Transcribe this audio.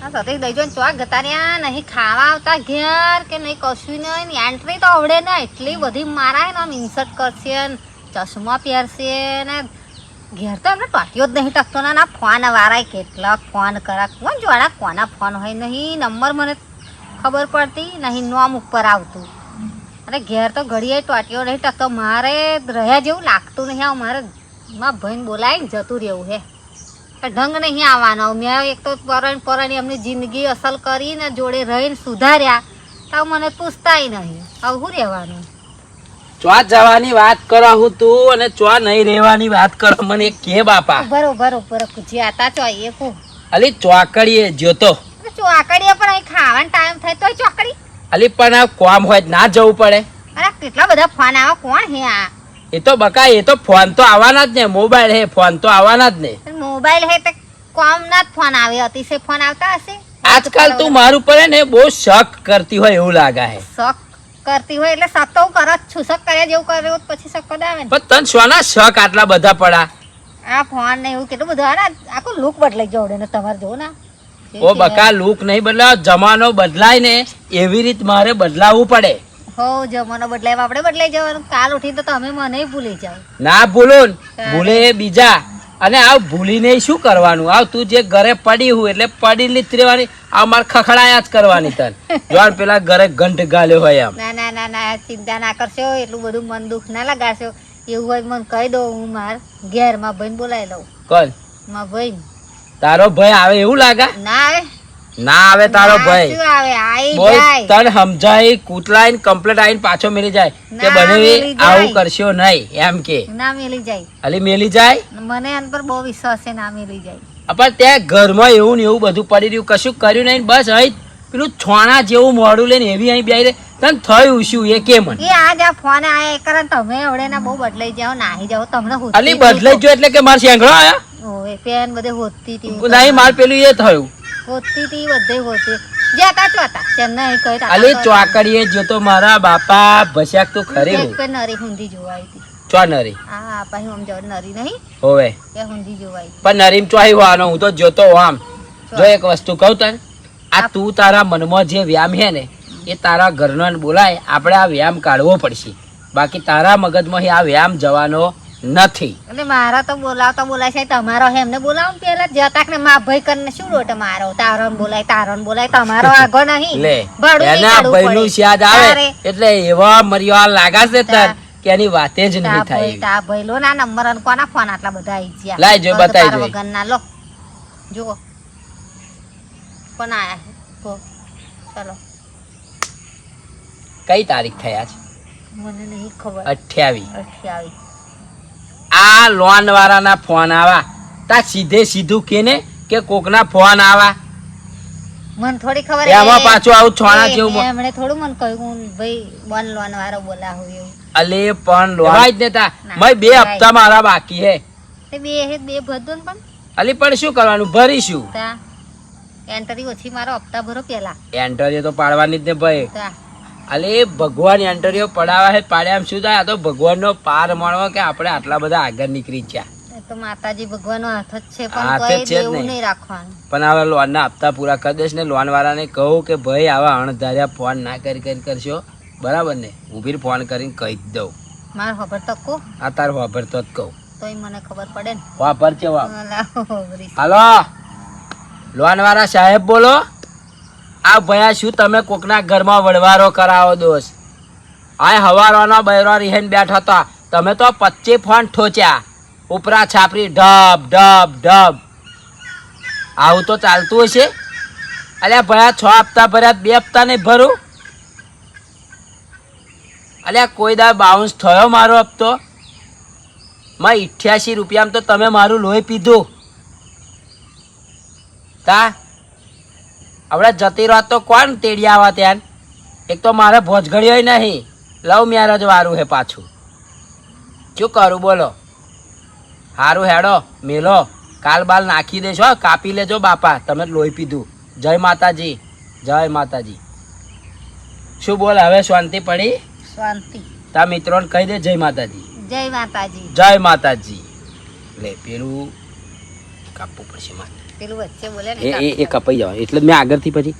સતી દઈ જો ચોક જતા રહ્યા નહીં ખાવા આવતા ઘેર કે નહીં કશું નહીં, ને એન્ટ્રી તો આવડે ને, એટલી બધી મારાય ને આમ ઇન્સર્ટ કરશે ને, ચશ્મા પહેરશે ને, ઘેર તો એમને ટોટિયો જ નહીં ટકતો ને, ના ફોન વારાય કેટલા ફોન કરા, કોણ જોડા કોના ફોન હોય નહીં, નંબર મને ખબર પડતી નહીં નોમ ઉપર આવતું. અરે ઘેર તો ઘડીએ ટોટિયો નહીં ટકતો, મારે રહ્યા જેવું લાગતું નહીં આવું મારે માં ભાઈને બોલાવીને જતું રહેવું હે. ઢંગ નહીં આવવાનો. મેં એક તો પરણ પરણ એમની જિંદગી અસલ કરીને જોડે રહીને સુધાર્યા. તો મને પૂછતાય નહીં. હવે શું રહેવાનું? ચો જવાની વાત કરો હું તું અને ચો નહીં રહેવાની વાત કરો મને કે બાપા. બરોબર બરોબર જ્યાતા તા એ કુ અલી ચોકડીએ જોતો ચોકડીએ પણ અહીં ખાવાનો ટાઈમ થાય તો ચોકડી અલી પણ આ કોમ હોય ના જવું પડે. અરે કેટલા બધા ફોન આવે કોણ હે આ? એ તો બકા એ તો ફોન તો આવવાના જ ને. મોબાઈલ હે ફોન તો આવવાના જ ને. મોબાઈલ હે તો કોમ ના ફોન આવે અતિશય ફોન આવતા હશે? આજકાલ તું મારું પડે ને બહુ શક કરતી હોય એવું લાગે હે. શક કરતી હોય એટલે શક તો હું કરો જ છું. શક કર્યા જેવું કર્યો હોત પછી શક કદા આવે ને. પણ તન શોના શક આટલા બધા પડા આ ફોન ને એવું કેટલું બધું. આના આખો લુક બદલાઈ ગયો ને તમારે જો ને. ઓ બકા લુક નહીં બદલાવ જમાનો બદલાય ને એવી રીત મારે બદલાવવું પડે. હો જમાનો બદલાય આપણે બદલાઈ જવાનું. કાલ ઉઠીને તો તમે મને ભૂલી જાઓ. ના ભૂલો ભૂલે એ બીજા. અને આ ભૂલીને શું કરવાનું? આવ તું જે ઘરે પડી હું એટલે પડી જ રહેવાની. આ મારે ખખડાયા જ કરવાની તન. જોન પેલા ઘરે ઘંટ ગાલ્યો હોય ના ના ના ચિંતા ના કરશો. એટલું બધું મન દુઃખ ના લગાશો એવું હોય મને કહી દો હું માર ઘેરમાં ભાઈ બોલાવી લઉં. કોણ? માં ભાઈ તારો ભાઈ આવે એવું લાગા? ના આવે. ના આવે તારો ભાઈ. બોલ તન સમજાય કૂતલાઈને કમ્પ્લેટ આઈને પાછો મેલી જાય. કે બને આવું કરશો નહીં એમ કે. ના મેલી જાય. અલી મેલી જાય? મને એન પર બહુ વિશ્વાસ છે ના મેલી જાય. પણ ત્યાં ઘરમાં એવું ને એવું બધું પડી રહ્યું કશું કર્યું નહીં બસ અહીં પેલું છોણા જેવું મોડું લઈને એવી અહીં બેહી રહે. તને થયું શું એ કે મને. એ આજ આ ફોન આયા એ કરે તમે હવે ના બહુ બદલાઈ જાવ નાહી જાઓ તમને અલી બદલાઈ જો એટલે કે મારે સેંગળો આયા? ઓય પેન બધે હોતી હતી નહીં માર પેલું એ થયું. હોતી હતી બધે હોતી. જતા ચોતા ચેન્નઈ કઈ અલી ચોકડીએ જોતો મારા બાપા ભસ્યાક તું ખરી એક હું નરી હુંદી જોવાઈ હતી. ચો નરી હા પાછી આમ જવા નરી નહીં? હોવે. કે હુંદી જોવાઈ પણ નરીમ ચોહી વાનો હું તો જોતો આમ. જો એક વસ્તુ કહું તને આ તું તારા મનમાં જે વ્યામ હે ને એ તારા ઘરનો બોલાય આપણે આ વ્યામ કાઢવો પડશે. બાકી તારા મગજમાં આ વ્યામ જવાનો નથી. અને મારા તો બોલાવતા બોલાય છે તમારો એમને બોલાવો પેલા જતા કે મા ભાઈ કરીને શું રોટ મારો? તારો બોલાય તારો બોલાય તમારો આગો નહીં. લે એના ભાઈ નું. સ્યાદ આવે એટલે એવા મર્યા લાગા છે તાર કે એની વાતે જ નહીં થાય તા ભાઈ લો ના નંબર અને કોના ફોન આટલા બધા આવી ગયા? લાય જો, હવે તો વગર ના લો. જુઓ. કોણ આયા ચલો. કઈ તારીખ થયા છે? મને નહીં ખબર. અઠ્યાવીસ. અઠ્યાવીસ. આ લોન વાળાના ફોન આવા. તા સીધે સીધું કેને કે કોકના ફોન આવા. મને થોડી ખબર એમાં પાછું આવું છોણા જેવું એમણે થોડું મને કહ્યું ભાઈ વન લોન વાળો બોલાવું એવું. અલે પણ લોહાય જ નતા મય બે હપ્તા મારા બાકી હે. તે બે હે બે ભરતો ને પણ. અલી પણ શું કરવાનું? ભરીશું. એન્ટરી ઓછી મારો હપ્તા ભરો પેલા. એન્ટરી તો પાડવાની જ ને ભાઈ. અલે ભગવાન એન્ટરીઓ પડાવા હે પાડ્યા આમ શું થાય? આ તો ભગવાનનો પાર માણવો કે આપણે આટલા બધા આગળ નીકળી ગયા. તો માતાજી ભગવાનનો હાથ જ છે પણ કોઈ દેવું નહીં. રાખવાનું. પણ હવે લોનના હપ્તા પૂરા કરી દઈશ ને લોન વાળાને કહું કે ભાઈ આવા અણધાર્યા ફોન ના કરી કરી કરશો. બરાબર ને? ઊભી ફોન કરીને કહી જ દઉં. માર તો આ તાર જ કહું. તોય મને ખબર પડે ને. છે. હાલો. લોન વાળા સાહેબ બોલો. આ ભયા શું તમે કોકના ઘરમાં વડવારો કરાવો દોસ્ત આ હવારોનો બૈરો રીહેન બેઠા હતા. તમે તો પચ્ચી ફોન ઠોચ્યા. ઉપરા છાપરી ઢબ ઢબ ઢબ. આવું તો ચાલતું હશે? અલ્યા ભયા છ હપ્તા ભર્યા બે હપ્તા નહીં ભરું? અલ્યા કોઈ દા બાઉન્સ થયો મારો હપ્તો? માં ઇઠ્યાસી રૂપિયામાં તો તમે મારું લોહી પીધું. તા આપણે જતી રહો તો કોણ તેડી આવા ત્યાં? એક તો મારે ભોજઘડ્યો નહીં. લવ મેરેજ વાળું હે પાછું. શું કરું બોલો? હારું હેડો મેલો. કાલ બાલ નાખી દેશો કાપી લેજો બાપા. તમે લોહી પીધું. જય માતાજી જય માતાજી. શું બોલ હવે શાંતિ પડી? શાંતિ. તા મિત્રોને કહી દે જય માતાજી. જય માતાજી. જય માતાજી. લે પેલું કાપવું પડશે મારે પેલું વચ્ચે બોલે ને એ એ એ કાપી કપાઈ જવાનું. એટલે મેં આગળથી પછી